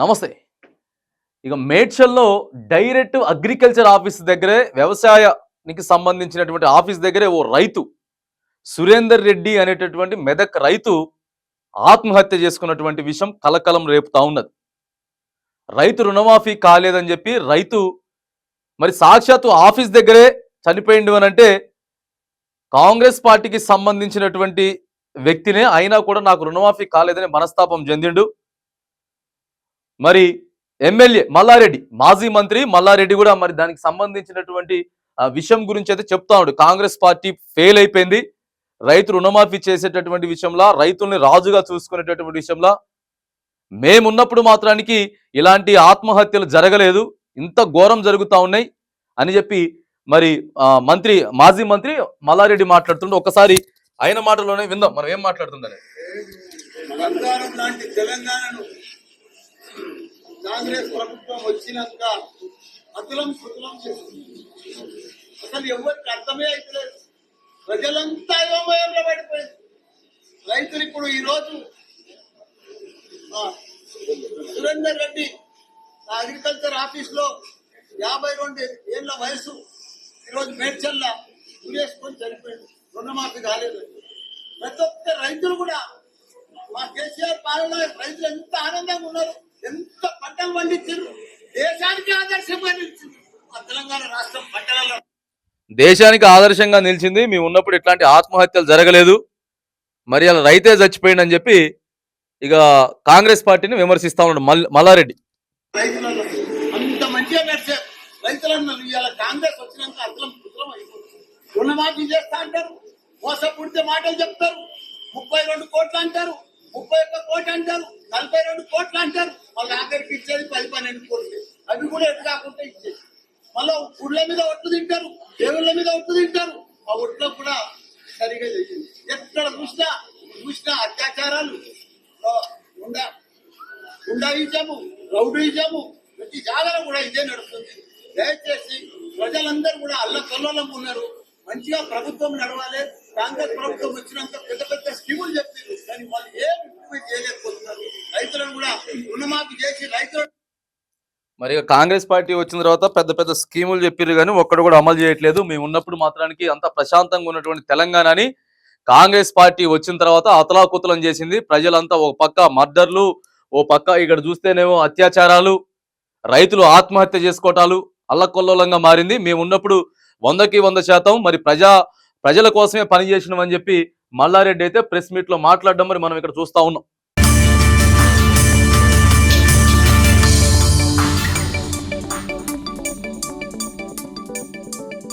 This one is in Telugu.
నమస్తే. ఇక మేడ్చల్లో డైరెక్ట్ అగ్రికల్చర్ ఆఫీస్ దగ్గరే వ్యవసాయానికి సంబంధించినటువంటి ఆఫీస్ దగ్గరే ఓ రైతు సురేందర్ రెడ్డి అనేటటువంటి మెదక్ రైతు ఆత్మహత్య చేసుకున్నటువంటి విషయం కలకలం రేపుతా ఉన్నది. రైతు రుణమాఫీ కాలేదని చెప్పి రైతు మరి సాక్షాత్తు ఆఫీస్ దగ్గరే చనిపోయిండు అని అంటే కాంగ్రెస్ పార్టీకి సంబంధించినటువంటి వ్యక్తినే అయినా కూడా నాకు రుణమాఫీ కాలేదని మనస్తాపం చెందిండు. మరి ఎమ్మెల్యే మల్లారెడ్డి మాజీ మంత్రి మల్లారెడ్డి కూడా మరి దానికి సంబంధించినటువంటి విషయం గురించి అయితే చెప్తా ఉన్నాడు. కాంగ్రెస్ పార్టీ ఫెయిల్ అయిపోయింది. రైతు రుణమాఫీ చేసేటటువంటి విషయంలో రైతుల్ని రాజుగా చూసుకునేటటువంటి విషయంలో మేమున్నప్పుడు మాత్రానికి ఇలాంటి ఆత్మహత్యలు జరగలేదు. ఇంత ఘోరం జరుగుతా ఉన్నాయి అని చెప్పి మరి మంత్రి మాజీ మంత్రి మల్లారెడ్డి మాట్లాడుతుండే. ఒకసారి ఆయన మాటలోనే విందాం. మనం ఏం మాట్లాడుతుందని తెలంగాణను కాంగ్రెస్ ప్రభుత్వం వచ్చినాక అతులం కుతులం చేస్తుంది. అసలు ఎవరికి అర్థమే అవుతలేదు ప్రజలంతా అయోమయంలో పడిపోయింది. రైతులు ఇప్పుడు ఈరోజు ఆ, సురేందర్ రెడ్డి అగ్రికల్చర్ ఆఫీస్లో యాభై రెండు ఏళ్ళ వయసు ఈరోజు మేడ్చల్ల గురేసుకొని చనిపోయింది. రుణమాఫీ కాలేదు. ప్రతి ఒక్క రైతులు కూడా మా కేసీఆర్ పాలన రైతులు ఎంత ఆనందంగా ఉన్నారు. ఎంత పంటలు పండించారు? దేశానికి ఆదర్శంగా నిలిచింది. మా తెలంగాణ రాష్ట్రం పంటలలో దేశానికి ఆదర్శంగా నిలిచింది. మేము ఉన్నప్పుడు ఇట్లాంటి ఆత్మహత్యలు జరగలేదు. మరి అలా రైతే చచ్చిపోయిందని చెప్పి ఇక కాంగ్రెస్ పార్టీని విమర్శిస్తా ఉన్నాడు మల్ మల్లారెడ్డి. రైతులలో అంత మంచిగా నడిచే రైతులను ఇవాళ కాంగ్రెస్ వచ్చినాక అర్థం కుట్రం అయిపోతుంది రుణమాఫీ చేస్తా అంటారు. మోసపూడితే మాటలు చెప్తారు. ముప్పై రెండు కోట్లు అంటారు. ముప్పై ఒక్క కోట్లు అంటారు నలభై రెండు కోట్లు అంటారు. మళ్ళీ ఆఖరికి ఇచ్చేది పది పన్నెండు కోట్లు. అవి కూడా ఎటు కాకుండా ఇచ్చేది. మళ్ళీ ఉడ్ల మీద ఒట్లు తింటారు దేవుళ్ళ మీద ఒట్లు తింటారు. ఆ ఒట్లో కూడా సరిగా చేసింది ఎక్కడ చూసినా చూసినా అత్యాచారాలు. ఉండా ఉందా గుండాయిజము రౌడీజము ప్రతి జాగర కూడా ఇదే నడుస్తుంది. దయచేసి ప్రజలందరూ కూడా అల్ల కల్లోలం ఉన్నారు. మంచిగా ప్రభుత్వం నడవాలి కాంగ్రెస్ ప్రభుత్వం వచ్చినాక పెద్ద పెద్ద స్కీములు చెప్తారు కానీ వాళ్ళు ఏం ఇంప్లిమెంట్ చేయలేకపోతున్నారు రైతులను కూడా రుణమాఫీ చేసి రైతులను మరి కాంగ్రెస్ పార్టీ వచ్చిన తర్వాత పెద్ద పెద్ద స్కీములు చెప్పారు కానీ ఒక్కడు కూడా అమలు చేయట్లేదు. మేము ఉన్నప్పుడు మాత్రానికి అంత ప్రశాంతంగా ఉన్నటువంటి తెలంగాణని కాంగ్రెస్ పార్టీ వచ్చిన తర్వాత అతలాకుతలం చేసింది. ప్రజలంతా ఒక పక్క మర్డర్లు ఓ పక్క ఇక్కడ చూస్తేనేమో అత్యాచారాలు రైతులు ఆత్మహత్య చేసుకోవటాలు అల్లకొల్లోలంగా మారింది. మేము ఉన్నప్పుడు వందకి వంద శాతం మరి ప్రజా ప్రజల కోసమే పనిచేసినామని చెప్పి మల్లారెడ్డి అయితే ప్రెస్ మీట్లో మాట్లాడడం మరి మనం ఇక్కడ చూస్తా ఉన్నాం.